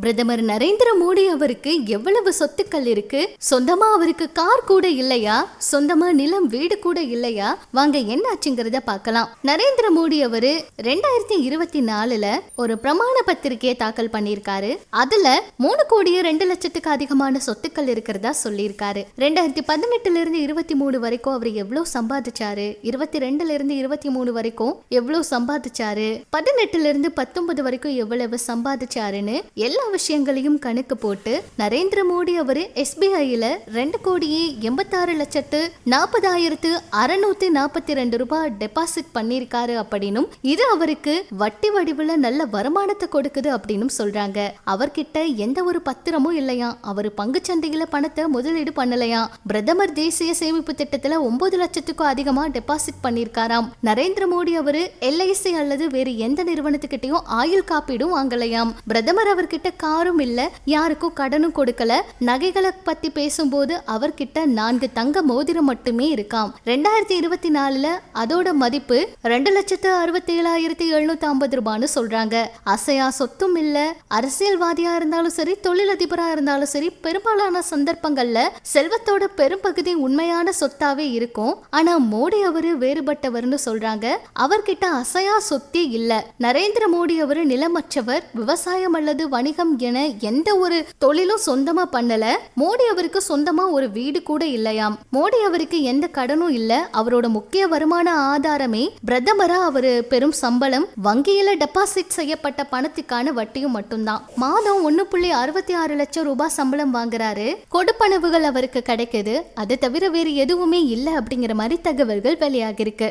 பிரதமர் நரேந்திர மோடி அவருக்கு எவ்வளவு சொத்துக்கள் இருக்கு? சொந்தமா அவருக்கு கார் கூட இல்லையா? சொந்தமா நிலம் வீடு கூட இல்லையா? வாங்க என்ன ஆச்சுங்கிறத பார்க்கலாம். நரேந்திர மோடி அவரு ரெண்டாயிரத்தி இருபத்தி நாலுல ஒரு பிரமாண பத்திரிகையை தாக்கல் பண்ணியிருக்காரு. அதுல மூணு கோடியே ரெண்டு லட்சத்துக்கு அதிகமான சொத்துக்கள் இருக்கிறதா சொல்லியிருக்காரு. ரெண்டாயிரத்தி பதினெட்டுல இருந்து இருபத்தி மூணு வரைக்கும் அவர் எவ்வளவு சம்பாதிச்சாரு? இருபத்தி ரெண்டுல இருந்து இருபத்தி மூணு வரைக்கும் எவ்வளவு சம்பாதிச்சாரு? பதினெட்டுல இருந்து பத்தொன்பது வரைக்கும் எவ்வளவு சம்பாதிச்சாருன்னு எல்லா விஷயங்களையும் கணக்கு போட்டு நரேந்திர மோடி அவரு எஸ்பிஐல ரெண்டு கோடியே எண்பத்தாறு லட்சத்து நாற்பதாயிரத்து அறுநூத்தி நாற்பத்தி ரெண்டு ரூபாய் டெபாசிட் பண்ணிருக்காரு அப்படின்னும் இது அவருக்கு வட்டி வடிவுல நல்ல வருமானத்தை கொடுக்குது அப்படின்னு சொல்றாங்க. அவர்கிட்ட எந்த ஒரு பத்திரமும் இல்லையா? அவர் பங்குச்சந்தையில பணத்தை முதலீடு பண்ணலையா? பிரதமர் தேசிய சேமிப்பு திட்டத்துல ஒன்பது லட்சத்துக்கும் அதிகமா டெபாசிட் பண்ணிருக்காராம் நரேந்திர மோடி அவரு எல்ஐசி அல்லது வேறு எந்த நிறுவனத்துக்கிட்டையும் ஆயுள் காப்பீடும் வாங்கலையாம். பிரதமர் அவர்கிட்ட காரும் இல்ல யாருக்கும் கடனும் கொடுக்கல. நகைகளை பத்தி பேசும்போது அவர்கிட்ட நான்கு தங்க மோதிரம் மட்டுமே இருக்காம். ரெண்டாயிரத்தி இருபத்தி நாலுல அதோட மதிப்பு ரெண்டு லட்சத்து அறுபத்தி ஏழாயிரத்தி எழுநூத்தி ஐம்பது ரூபான்னு சொல்றாங்க. அசையா சொத்தும் இல்ல அரசியல்வாதியா இருந்தாலும் சரி தொழிலதிபரா இருந்தாலும் சரி பெரும்பாலான சந்தர்ப்பங்கள்ல செல்வத்தோட பெரும்பகுதி உண்மையான சொத்தாவே இருக்கும். ஆனா மோடி அவரு வேறுபட்டவர்னு சொல்றாங்க. அவர்கிட்ட அசையா சொத்தே இல்ல. நரேந்திர மோடி அவரு நிலமற்றவர் விவசாயம் அல்லது வணிகம் என எந்த ஒரு தொழிலும் சொந்தமா பண்ணல. மோடி அவருக்கு சொந்தமா ஒரு வீடு கூட இல்லையாம். மோடி அவருக்கு எந்த கடனும் இல்ல. அவரோட முக்கிய வருமான ஆதாரமே பிரதமரா அவரு பெரும் சம்பளம் வங்கியில டெபாசிட் செய்யப்பட்ட பணத்துக்கான வட்டியும் மட்டும்தான். மாதம் ஒன்னு புள்ளி அறுபத்தி ஆறு லட்சம் ரூபாய் சம்பளம் வாங்குறாரு. கொடுப்பனவுகள் அவருக்கு கிடைக்குது. அது தவிர வேறு எதுவுமே இல்ல அப்படிங்கிற மாதிரி தகவல்கள் வெளியாகிருக்கு